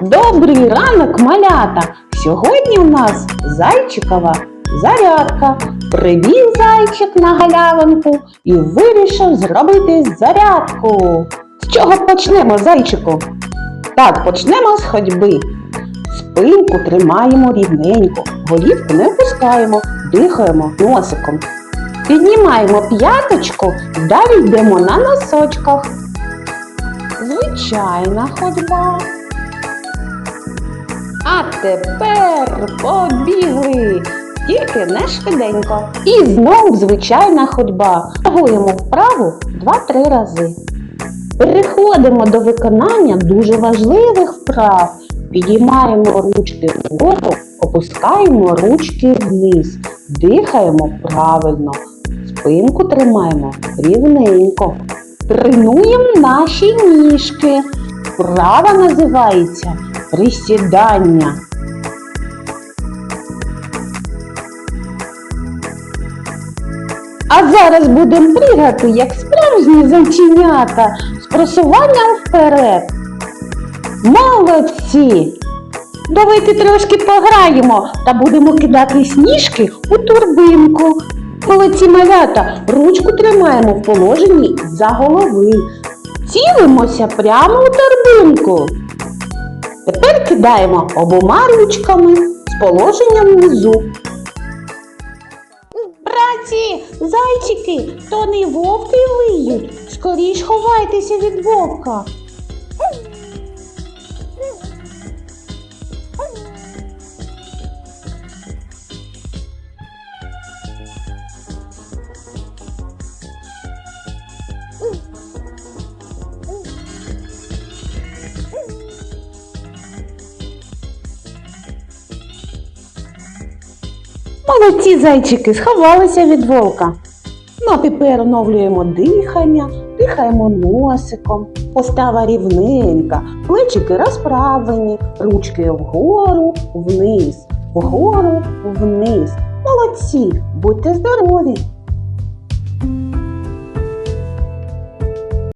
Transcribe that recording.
Добрий ранок, малята! Сьогодні у нас зайчикова зарядка. Прибіг зайчик на галявинку і вирішив зробити зарядку. З чого почнемо, зайчику? Так, почнемо з ходьби. Спинку тримаємо рівненько, голівку не опускаємо, дихаємо носиком. Піднімаємо п'яточку, далі йдемо на носочках. Звичайна ходьба. Тепер побігли, тільки не швиденько. І знов звичайна ходьба. Реагуємо вправу 2-3 рази. Переходимо до виконання дуже важливих вправ. Підіймаємо ручки вгору, опускаємо ручки вниз, дихаємо правильно, спинку тримаємо рівненько. Тренуємо наші ніжки. Вправа називається присідання. А зараз будемо пригати, як справжні зайченята з просуванням вперед. Молодці! Давайте трошки пограємо та будемо кидати сніжки у турбинку. Молодці малята, ручку тримаємо в положенні за голови. Цілимося прямо у торбинку. Кидаємо обома ручками з положенням внизу. Братці, зайчики, то не вовки виють. Скоріш ховайтеся від вовка. Молодці зайчики сховалися від вовка. Ну а тепер оновлюємо дихання, дихаємо носиком, постава рівненька, плечики розправлені, ручки вгору, вниз, вгору, вниз. Молодці, будьте здорові!